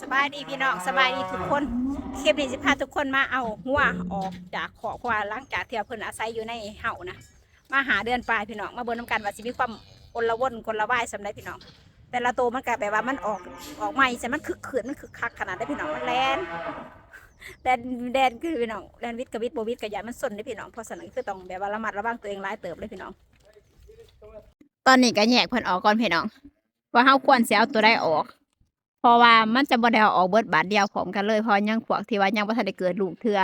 สบายดีพี่น้องสบายดีทุกคนคลิปนี้จะพาทุกคนมาเอาหัวออกจากขอบเพราะว่างจากเที่เพิ่นอาศัยอยู่ในเห่านะมาหาเดือนปลายพี่น้องมาเบิ่งน้ำกันว่าสิมีความอนละวนกละว่ายสำหรับพี่น้อง แต่ละตัวมันก็แบบว่ามันออกออกใหม่ใช่มันคึกขืนมันคึกคักขนาดได้พี่น้องมันแลนแดนแดนคือพี่น้องแดนวิทย์กับวิทย์โบวิทย์กับยามันสนได้พี่น้องเพราะฉะนั้นคือต้องแบบว่าระมัดระวังตัวเองหลายเติบเลยพี่น้อง ตอนนี้ก็แยกเพิ่นออกก่อนพี่น้องว่าเฮาควรสิเอาตัวใดออก ราะว่ามันจะบ่ได้เอาออกเบิดบาทเดียวพร้อมกันเลยเพราะยังพวกที่ว่ายังบ่ทันได้เกิดลูกเทื่อ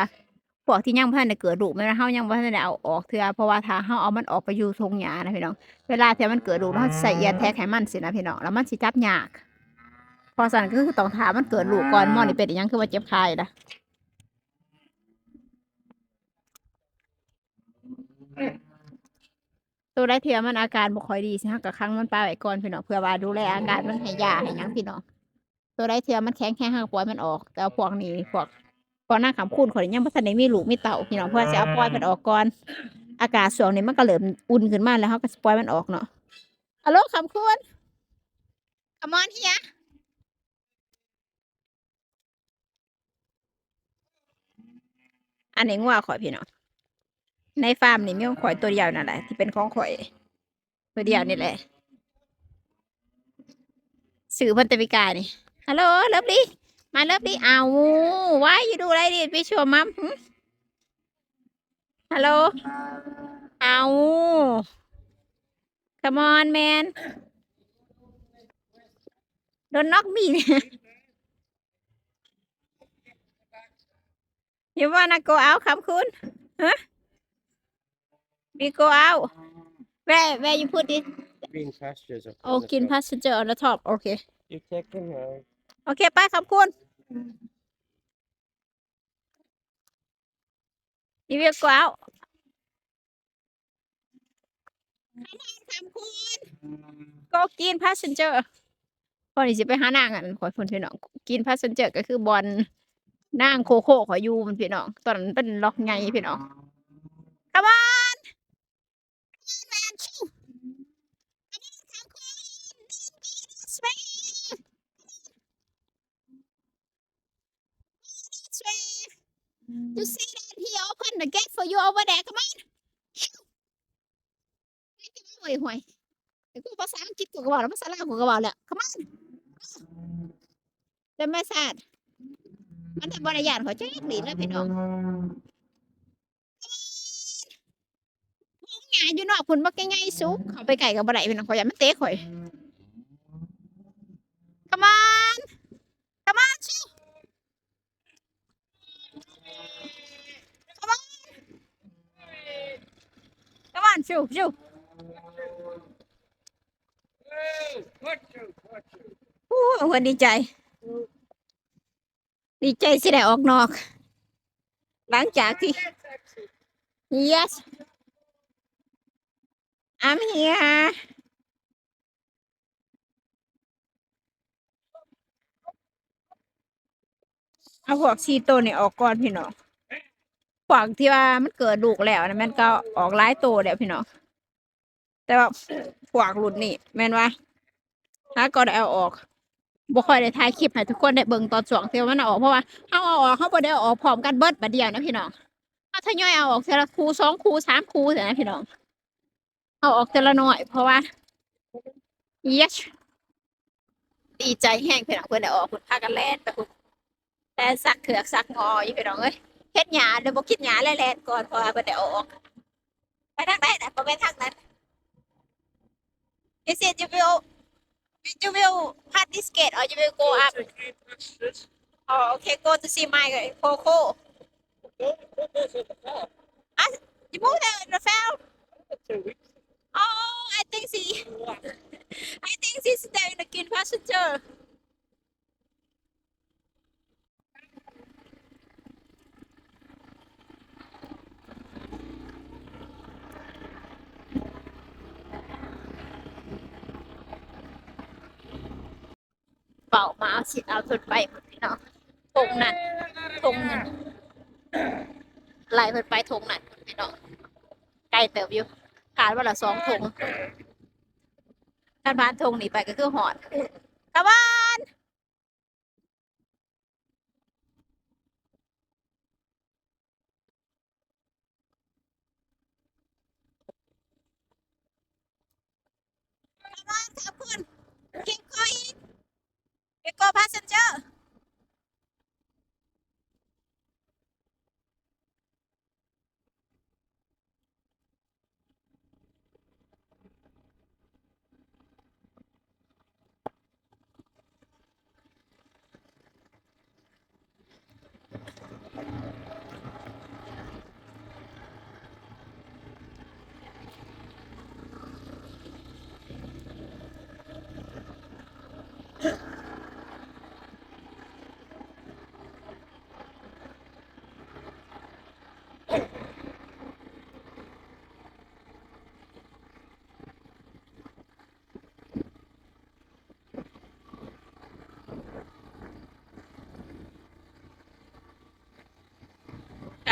พวกที่ยังบ่ทันได้เกิดลูกแม่นเฮายังบ่ทันได้เอาออกเทือเพราะว่าถ้าเฮาเอามันออกไปอยู่ทงหญ้านะพี่น้อง เวลาที่มันเกิดลูกเราใส่เอียแท็กให้มันสินะพี่น้องแล้วมันสิจับยากพอสั่นก็คือต้องถามมันเกิดลูกก่อนหมอนี่เป็นยังคือว่าเจ็บคายล่ะตัวได้เทียมันอาการบ่ค่อยดีสิฮะกับครั้งมันปลาไว้ก่อนพี่น้องเพื่อว่าดูแลอาการมันให้ยาให้ยังพี่น้อง ตัวได้เทียมันแข็งแข็งหักปล่อยมันออก แต่ว่าพวกนี้พวกพวกหน้าขำคูนคนยังบ่ทันได้มีลูกมีเต่าพี่น้องเพื่อจะเอาปล่อยมันออกก่อน อากาศช่วงนี้มันก็เริ่มอุ่นขึ้นมาแล้วเขาก็สิปล่อยมันออกเนาะฮัลโหลคำคูน Come on here อันนี้งัวข่อยพี่น้องในฟาร์มนี่มีของข่อยตัวเดียวนั่นแหละที่เป็นของข่อย ตัวเดียวนี่แหละสื่อเพันธวิกานี่ ฮัลโหลเลิฟลี่มาเลิฟลี่อ้าววายอยู่ดูอะไรดิพี่ชัวมัมฮัลโหลเอา come on man don't knock me you wanna go out คำคุณฮะ we go out where where you put it Green pastures. up oh on the green top. passenger on the top okay You take them out. โอเคไปขอบคุณรีวิวกเอาขอบคุณก็กินพาสเซนเจอร์พอนี่สิไปหานางอะขอพูดพี่น้อง กินพาสเซนเจอร์ก็คือบอลนางโคโค่ขออยู่มันพี่น้อง ตอนนั้นเป็นล็อกไงพี่น้อง Come on Come on man Come on come on This way This way You see that he opened the gate for you over there come on ห่วยห่วยกูภาษาอังกฤษกูก็บอกแล้วภาษาลาวกูก็บอกแล้ว come on แต่ไม่สาดมันทำบริยานเขาจะดีแล้วพี่น้องงานอยู่นอกคุณบักง่ายๆซุกเขาไปไก่กับบ่ได้พี่น้องเขาอยากมันเตะข่อย come on come on ชิว come on come on ชิวชิวโอ้ยวันดีใจ ดีใจสิได้ออกนอก หลังจากที่ yes I'm here เอาพวกซีโตวนี่ออกก่อนพี่น้อง พวกที่ว่ามันเกิดลูกแล้วนะมันก็ออกหลายโตแล้วพี่น้องแต่ว่าพวกหลุดนี่ แม่นว่าถ้าก็ได้เอาออกบ่ค่อยได้ถ่ายคลิปให้ทุกคนได้เบิ่งตอนช่วงที่ว่ามันเอาออกเพราะว่าเฮาเอาออกเฮาบ่ได้เอาออกพร้อมกันเบิดบัดเดียวนะพี่น้องเฮาทยอยเอาออกทีละคูสองคูสามคู่เท่นั้นพี่น้อง เอาออกทีละหน่อย เพราะว่า yes ดีใจแห้งพี่น้องเพิ่นได้ออกเพิ่นพากันแล่นไปพุ่นแต่สักเขือกสักงออยู่พี่น้องเอ้ย เฮ็ดหญ้าเดี๋ยวบ่คิดหญ้าแล่นๆก่อนเพราะว่าเพิ่นได้เอาออก ไปทางไหนนะบ่ไปทางนั้น Is it you will you will pass this gate or you will go up? Oh, okay. Go to see my Coco. Ah, you moved there in the fell? Oh, I think she. I think she's there in the green passenger. เป่ามาฉีดเอาทนไปพี่นาะงทงนั่นทงนั่นไล่เพิ่ไปทงนั่นพี่นาะไกลเติบอยู่การว่าละสองทงท่านพานทงหนีไปก็คือหอดตะวันตะวันขอบคุณเก็บคอย อร์ไ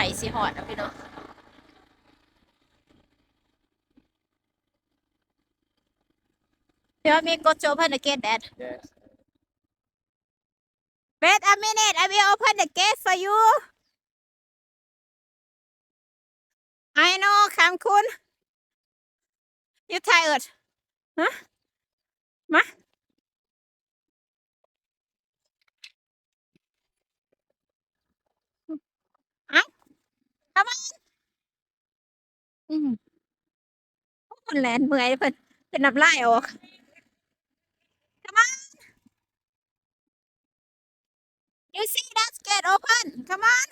ก่สีหอดนะพี่น้อง You want me to go to open the gate, Dad? Yes. Wait a minute, I will open the gate for you. I know, คำคุณ You tired? ฮะ Come on อืมคุณแลนเมื่อยเพิ่นเป็นน้ำลายออก Come on You see that gate open Come on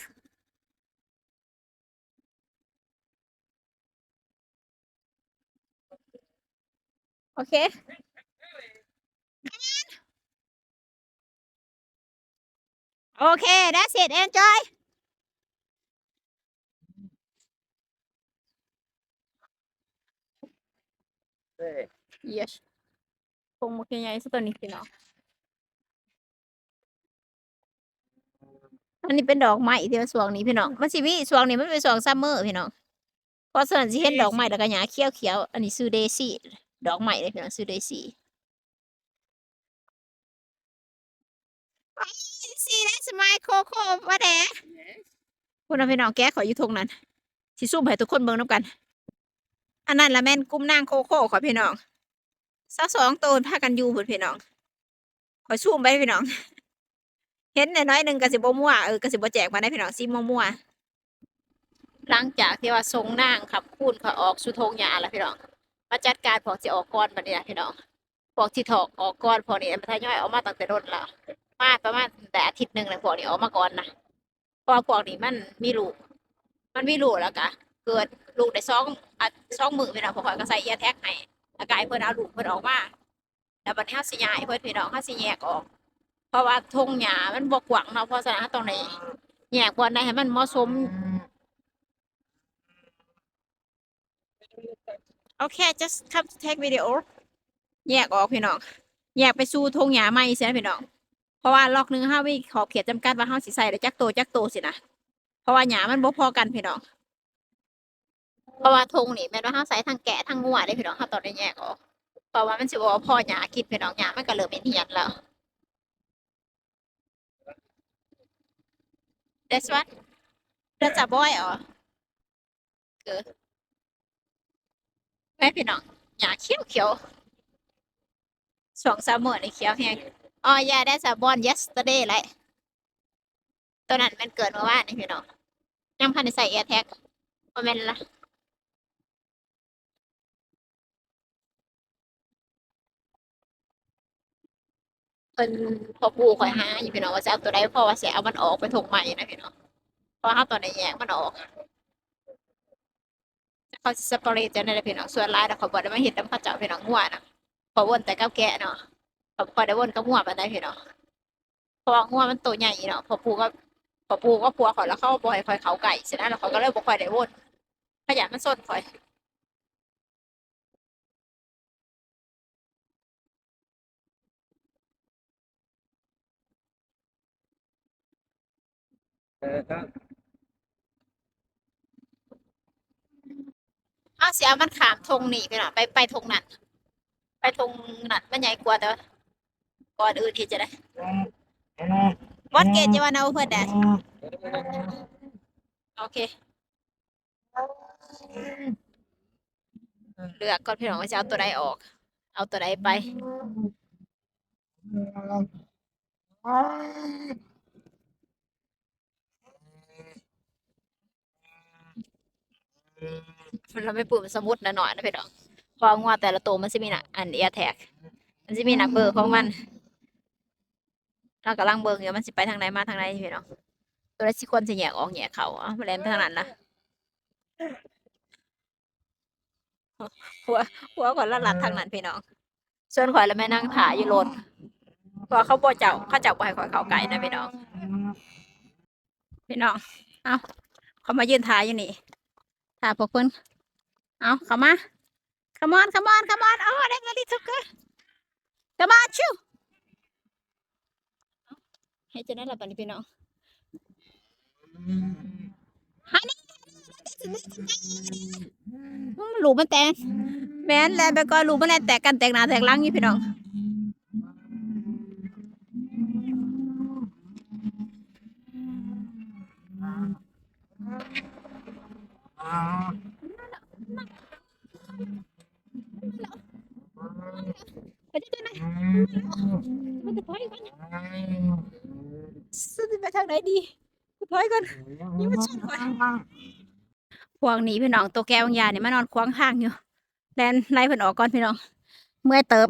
Okay Okay that's it enjoy Hey. Yes คงมุกใหญ่ๆสักตัวนี้พี่น้องอันนี้เป็นดอกไม้ที่ว่าสวงนี้พี่น้องมันสิมีสวงนี้มันเป็นสวงซัมเมอร์พี่น้องเพราะฉะนั้นสิเห็นดอกไม้แล้วก็หญ้าเขียวเขียวๆอันนี้ซื้อเดซี่ดอกไม้เลยพี่น้องซื้อเดซี่ See that's my coco over there คุณเอาพี่น้องแก้ขออยู่ทงนั้นสิซุ่มให้ทุกคนเบิ่งน้ำกัน อันนั้นละแม่นกุ้มนางโคโค่ขอพี่น้องสักสองตัวพากันอยู่พุ่นพี่น้องขอซูมไปพี่น้อง เห็นน้อยหนึ่งกระสิบมั่วเออกระสิบแจกมาได้พี่น้องซิมั่วหลังจากที่ว่าทรงนางขับคูนเขาออกสุทงยาแล้วพี่น้องมาจัดการพวกที่ออกก้อนบัดนี้พี่น้องพวกที่ถอกออกก้อนพวกนี้มันทยอยออกมาตั้งแต่รถแล้วมาประมาณแต่อาทิตย์หนึ่งเลยพวกนี้ออกมาก่อนนะพราะว่าพวกนี้มันมีลูกมันมีลูกแล้วกะเกิด ลูกได้สองอะสองมือพี่น้องพวกข้อยก็ใส่เอียแท็กให้แล้วก็ให้เพิ่นเอาลูกเพิ่นออกมาแล้วบัดนี้เฮาสิย้ายเพิ่นพี่น้องเฮาสิแยกออก เพราะว่าทงหญ้ามันบ่กว้างเนาะเพราะฉะนั้นเราต้องได้แยกบอนได้ให้มันเหมาะสมโอเค just come to take video แยกออกพี่น้องแยกไปสู่ทงหญ้าใหม่เสียพี่น้องเพราะว่าล็อกหนึงเฮามีขอบเขตจำกัดว่าเฮาสิใส่ได้จักโตจักโตสินะเพราะว่าหญ้ามันบ่พอกันพี่น้อง เพราะว่าธงนี่แม่นว่าเฮาใส่ทั้งแกะทั้งงัวได้พี่น้องเฮาต้องได้แยกออกเพราะว่ามันสิบ่พอหญ้ากินพี่น้องหญ้ามันก็เริ่มเป็นเหียนแล้ว That's what That's a boy or Good แม่พี่น้องหญ้าเขียวเขียวสองสามมื้อนี่เขียวแฮงอ๋อ yeah that's a born yesterday แหละตัวนั้นมันเกิดเมื่อวานนี่พี่น้องยังพันใส่ air tag บ่แม่นละ เพิ่นพอปูข่อยหาอยู่พี่น้องว่าจะเอาตัวใดเพราะว่าสิเอามันออกไปทงใหม่นะพี่น้องเพราะเฮาตอนนี้แยกมันออกเขาสิ separate จังได๋ล่ะพี่น้องส่วนหลายน่ะเขาบ่ได้มาเฮ็ดนำเขาเจ้าพี่น้องงัวน่ะพอวนแต่กับแกะเนาะขาบ่ได้วนกับงัวปานใดพี่น้องเพราะว่างัวมันตัวใหญ่เนาะพอปูก็พอปูก็ผัวข่อยแล้วเข้าบ่ให้ข่อยเขาใกล้ฉะนั้นแล้วเขาก็เลยบ่ค่อยได้วนขยันมันซนข่อย เอาสิเอามันขามธงหนี่พี่น้องไปไปธงนั้นไปธงนั้นมันใหญ่กว่าแต่ว่าก่อนอื่นที่จะได้ What gate you wanna open that? Okay เลือกก่อนพี่น้องว่าจะเอาตัวใดออก เอาตัวใดไป เราไปปลูกสมุดนะหน่อยนะพี่น้องเพองว่าแต่ละตัวมันจะมีหนักอันเอแท็กมันจะมีหนักเบอร์ของมันเรากำลังเบิ่งอยู่มันสิไปทางไหนมาทางไหนพี่น้องตัวละสิคนจะแยกออกแยกเขาอะมาแลนทางนั้นละหัวหัวก่อนละหลัดทางนั้นพี่น้องส่วนข่อยแล้วแม่นั่งถ่ายอยู่รถเพราะเขาบ่เจ้าเขาเจ้าบ่ให้ข่อยเขาไก่นะพี่น้อง พี่น้อง เอาเขามายืนถ่ายอยู่นี่ ถ่าพวกเพิ่นเอาเข้ามา come on come on come on oh that's very so good come on ชิวให้จะได้หละบัดนี้พี่น้องฮันนี่หลูมันแตกแม่นแล้วไปก็ลูมันแตกกันแตกหนาแตกลังอยู่พี่น้อง ไปที่ไหน มันจะถอยก่อนสุดไปทางไหนดีกูถอยก่อนนี่มันชนก่อนพวกนี้พี่น้องตัวแก้วงยาเนี่ยมานอนขวางทางอยู่แลนไล่เพิ่นออกก่อนพี่น้อง เมื่อยเติบ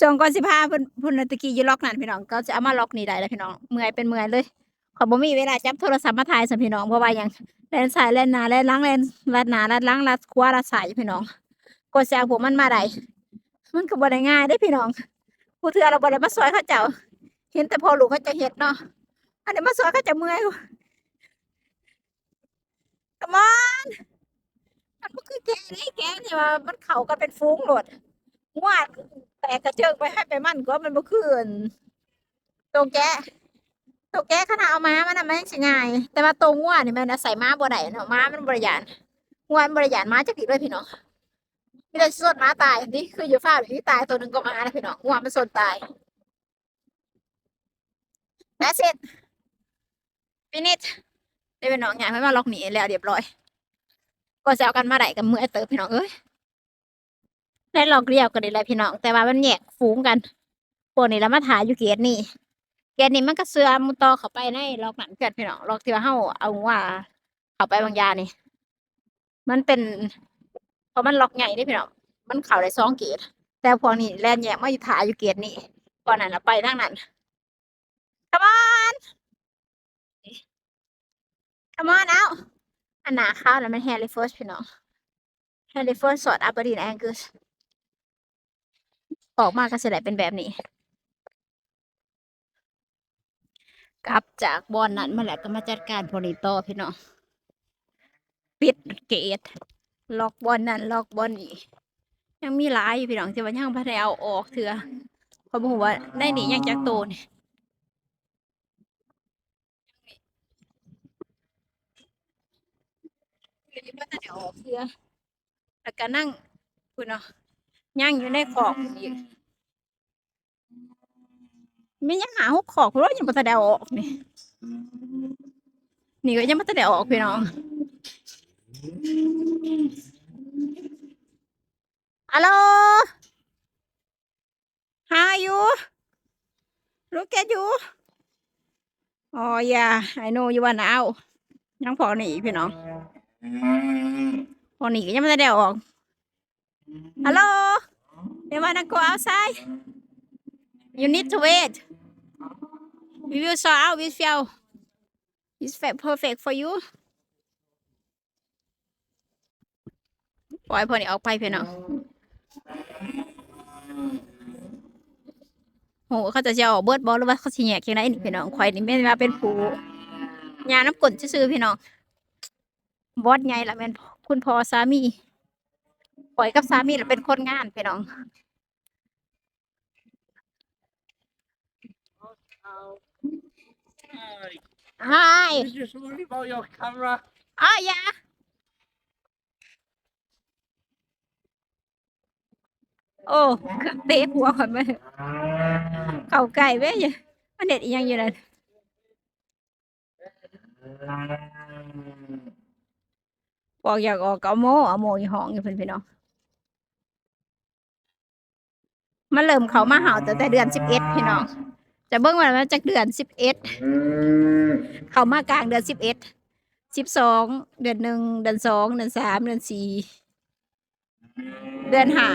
ส่งก่อนสิพาเพิ่นเพิ่นตะกี้อยู่ล็อกนั่นพี่น้อง ก็จะเอามาล็อกนี่ได้แล้วพี่น้อง เมื่อยเป็นเมื่อยเลย ขอยบ่มีเวลาจับโทรศัพท์มาถ่ายสำพี่น้องเพราะว่าหยังแลนสายแลนหนาแลนหลังแลนลัดหนาลัดหลังลัดขวาลัดสายพี่น้องกดแซงผมมันมาได้มันก็บ่ได้ง่ายได้พี่น้องผู้เทื่อเราบ่ได้มาซอยเขาเจ้า เห็นแต่พอลูกเขาจะเฮ็ดเนาะอันนี้มาซอยเขาจะเมื่อยกมอนมันบ่คือแกได้แกนี่ว่ามันเข้ากันเป็นฟุ้งโลดงวดแต่กระเจิงไปให้ไปมั่นก็มันบ่คืนตัวแก ตัวแกะขนาดเอาม้ามันน่ะมันยังสิง่าย แต่ว่าตัวงัวนี่มันน่ะใส่ม้าบ่ได้เนาะม้ามันบ่ได้ยานงัวมันบ่ได้ยานม้าจักทีเลยพี่น้องมีแต่ส่วนหมาตายนี่คืออยู่ฟ้าแบบนี้ตายตัวหนึ่งก็มานะพี่น้องว่ามันส่วนตาย That's it finish ได้เป็นน้องใหญ่ไม่มาล็อกหนีแล้วเรียบร้อย ก็จะเอากันมาได้กับมือไอ้เติบพี่น้องเอ้ยได้ล็อกเรียวกันได้เลยพี่น้อง แต่ว่ามันแยกฝูงกันพวกนี้แล้วมาถ่ายอยู่เกียรนี่ เกียรนี่มันก็เสือมุตอเข้าไปในล็อกหนังเกิดพี่น้องล็อกที่ว่าเฮาเอาว่าเข้าไปบางยานี่ มันเป็นเพราะมันล็อกใหญ่ได้พี่น้องมันเข่าได้สองเกตแต่พวกนี้แลนแยกมาอยู่ถ่ายอยู่เกตนี่ก่อนนั้นน่ะไปทางนั้น come on come on เอาอันหนาข้าวแล้วมันแฮร์รี่เฟิร์สพี่น้องแฮร์รี่เฟิร์สสอดอัปเปอร์ดินแองเกิสออกมาก็จะได้เป็นแบบนี้ กลับจากบอลนั้นมาแล้วก็มาจัดการพอลิโตอพี่น้องปิดเกตล็อกบอลนั่นล็อกบอลนี่ยังมีหลายอยู่พี่น้องที่ว่ายังพัฒนาเอาออกเถื่อเพราะบอกว่าได้หนียังจากโตนี่ยังพัฒนาเอออกเถื่อแล้วก็นั่งคุณเนาะยังอยู่ในขอกอีก ไม่ยังหาหุกขอกรถยังมาแต่เดาออกนี่นี่ก็ยังมาแต่เดาออกพี่น้องฮัลโหลฮายูลูกแกอยู่อ๋อยา Oh yeah, I know you are now. ยังพอหนีพี่น้อง พอหนีก็ยังไม่ได้เดาออก ฮัลโหลเดี๋ยววันนั้นกู outside you need to wait We will sort out with you. It's perfect for you. ปล่อยพอนีออกไปเพี่น้องโหเขาจะจะออกเบิดบอหรือว่าเขาสิแยกยังไงนี่พี่น้องควายนี่แม่นว่าเป็นผู้ยาน้ำกลนซื่อพี่น้องบอสใหญ่ละแม่นคุณพ่อสามีปล่อยกับสามีละเป็นคนงานพี่น้อง Hi. Hi I was just worried about your camera. อ๋อยาโอ้เตะหัวข่อยมาเข่าไก่เว้ยมันเด็ดอีหยังอยู่นั่นบอกอยากออกก็เอาโมเอาโมอยู่ห้องอยู่เพิ่นพี่น้องมันเริ่มเขามาเห่าตั้งแต่เดือนสิบเอ็ดพี่น้อง จะเบิ่งว่ามันจากเดือนสิบเอ็ดเขามากลางเดือนสิบเอ็ดสิบสองเดือนหนึ่งเดือนสองเดือนสามเดือนสี่เดือนหา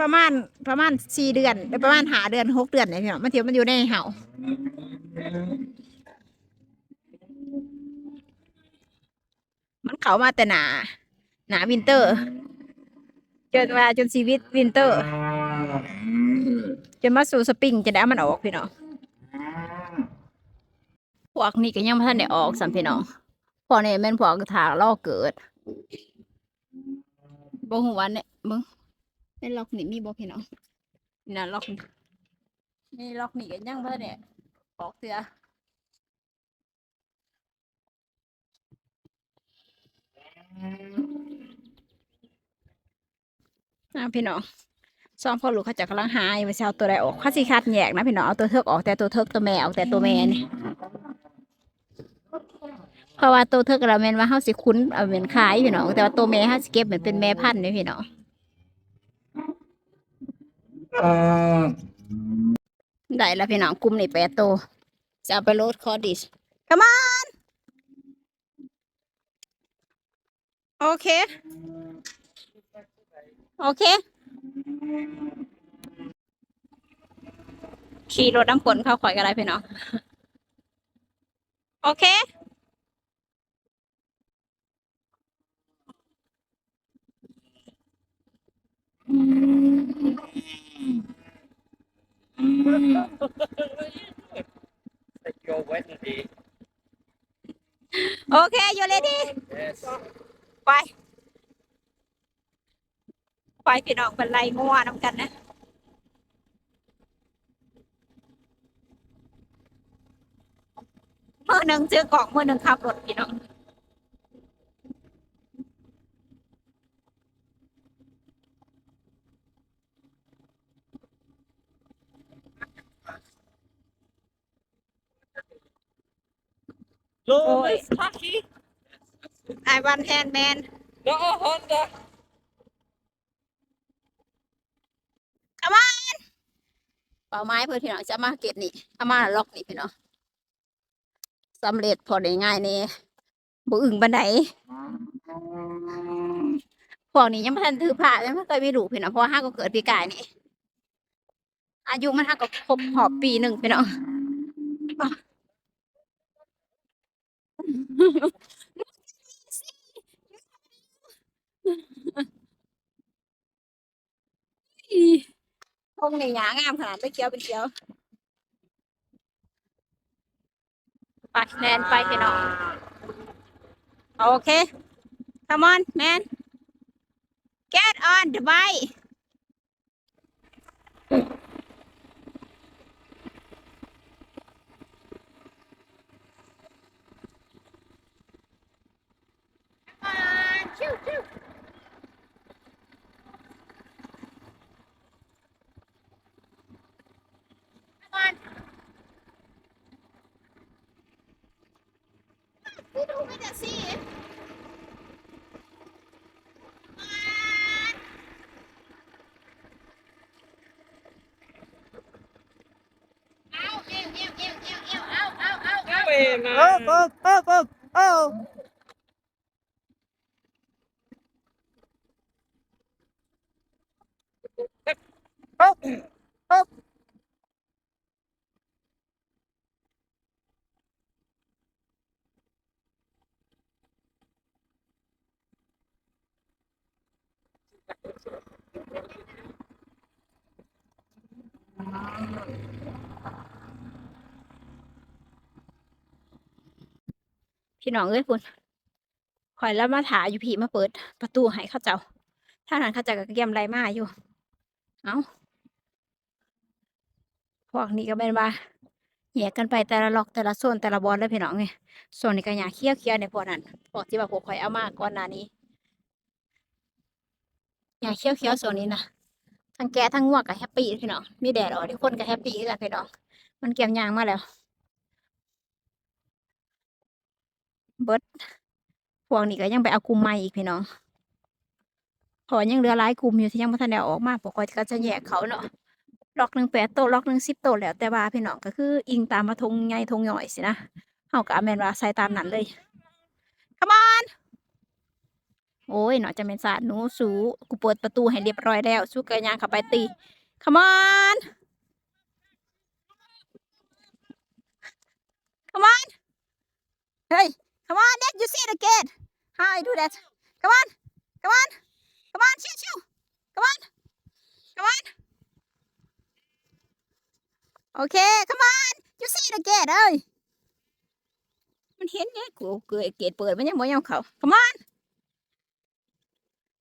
ประมาณประมาณสี่เดือนประมาณหาเดือนหกเดือนเนี่ยพี่น้องมันเถียวมันอยู่ในเห่ามันเขามาแต่หนา หนาวินเตอร์ จนว่าจนชีวิตวินเตอร์ จนมาสู่สปริงจะได้เอามันออกพี่น้องพวกนี้ก็ยังไม่ทันได้ออกสัมพี่น้องพวกนี้แม่นพวกถาล่อเกิดบ่หัวาเนี่ยมึงในล็อกนี่มีบ่พี่น้องนี่นะล็อกนี่นี่ล็อกนี่ก็ยังบ่ทันได้ออกเสืออะพี่น้อง ซ้อมพ่อลูกเขาจะกำลังหายไปเอาตัวใดออกเขาสิคัดแยกนะพี่น้องเอาตัวเทิกออกแต่ตัวเทิกตัวแม่ออกแต่ตัวแม่นี่เพราะว่าตัวเทิกเราแม่นว่าเขาสิคุ้นเอาเป็นขายพี่น้องแต่ว่าตัวแม่เขาสิเก็บเหมือนเป็นแม่พันธุ์นี่พี่น้องได้แล้วพี่น้องกลุ่มนี่แปดตัวจะเอาไปโหลดคอร์ดิส come on โอเค โอเค ขี่รถน้ำฝนเข้าข่อยกันไรพี่น้องโอเค Like your wedding day. โอเค you ready Yes. ไปไปพี่น้องเป็นไรงัวน้ำกันนะมือหนึ่งซื้อกล่องมือหนึ่งขับรถพี่น้อง No, Oi. it's tacky. I want hand man No, Honda. เป่าไม้เพื่อพี่น้องจะมาเก็บนี่เอามาล็อกนี่พี่น้องสำเร็จพอได้ง่ายนี่บ่อึ่งบันไดพวกนี้ยังไม่ทันถือผ้ายังไม่เคยมีลูพี่น้องเพราะห้าก็เกิดปีกายนี่ อายุมันห้าก็ครบหอบปีหนึ่งพี่น้อง พงในหยางามขนาดไม่เคี้ยวเป็นเคี้ยวไปแมนไปพี่น้องโอเค come on man get on the bike Up, up, up, up. Oh. Up, พี่น้องเอ้ยคุณข่อยแล้วมาถาอยู่พี่มาเปิด ประตูให้เข้าเจ้า ถ้านั้นเข้าเจ้าก็เกียมไรมาอยู่ เอาพวกนี้ก็เป็นว่าแยกกันไปแต่ละล็อกแต่ละโซนแต่ละบอลเลยพี่น้องไงโซนนี้ก็อยาเคี้ยวเคี้ยวในพวกนั้นพวกที่ว่าพวกข่อยเอามาก่อนหน้านี้อยาเคี้ยวเคี้ยวโซนนี้นะทั้งแกะทั้งงวกก็แฮปปี้พี่น้องมีแดดออกทุกคนก็แฮปปี้กันพี่น้องมันเกี่ยมยางมาแล้ว เบิดพวกนี้ก็ยังไปเอากุมใหม่อีกพี่น้องพอยังเหลือหลายกลุ่มอยู่ที่ยังไม่ทันได้เอาออกมาปกติก็จะแยกเขาเนาะล็อกหนึ่งแปดโตล็อกหนึ่งสิบโตแล้วแต่ว่าพี่น้องก็คืออิงตามมาทงใหญ่ทงย่อยสินะเฮาก็เอาแมนว่าใส่ตามนั้นเลย come on โอ้ยเนาะจะเป็นศาสตร์หนูสูกูเปิดประตูให้เรียบร้อยแล้ว สู้กระยางเข้าไปตี come on come on เฮ้ย come on Dad you see the gate how I do that come on come on come on ชิวชิว come on come on โอเค come on you see the gate เอ้ย มันเห็นไงกูเกยเกตเปิดมันยังบ่ยอมเขา come on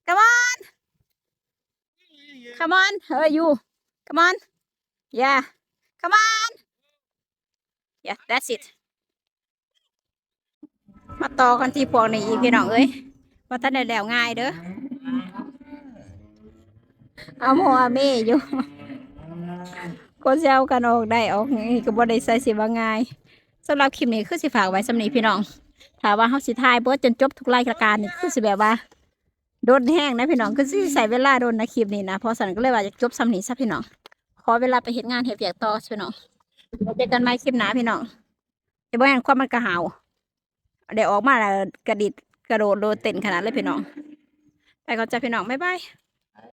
come on come on เฮ้ย you come on yeah come on yeah that's it มาต่อกันที่พวกนี้อีกพี่น้องเอ้ยว่าท่านได้แล้วง่ายเด้อเอาโมอาเมอยู่ก็เซลกันออกได้ออกนี่ก็บ่ได้ใส่สิว่าง่ายสำหรับคลิปนี้คือสิฝากไว้สำนีพี่น้องถ้าว่าเฮาสิถ่ายเบิดจนจบทุกรายการนี่คือสิแบบว่าโดนแห้งนะพี่น้องคือสิใส่เวลาโดนนะคลิปนี้นะพราะสันก็เลยว่าจะจบสำนีซะพี่น้องขอเวลาไปเฮ็ดงานเฮ็ดเวียกต่อพี่น้องเจอกันใหมคลิปหน้าพี่น้องจะบ่ให้ความมันกระหาว เดี๋ยวออกมาแล้วกระดิดกระโดดโดดเต้นขนาดเลยพี่น้อง ไปก่อนจ้ะพี่น้อง บ๊ายบาย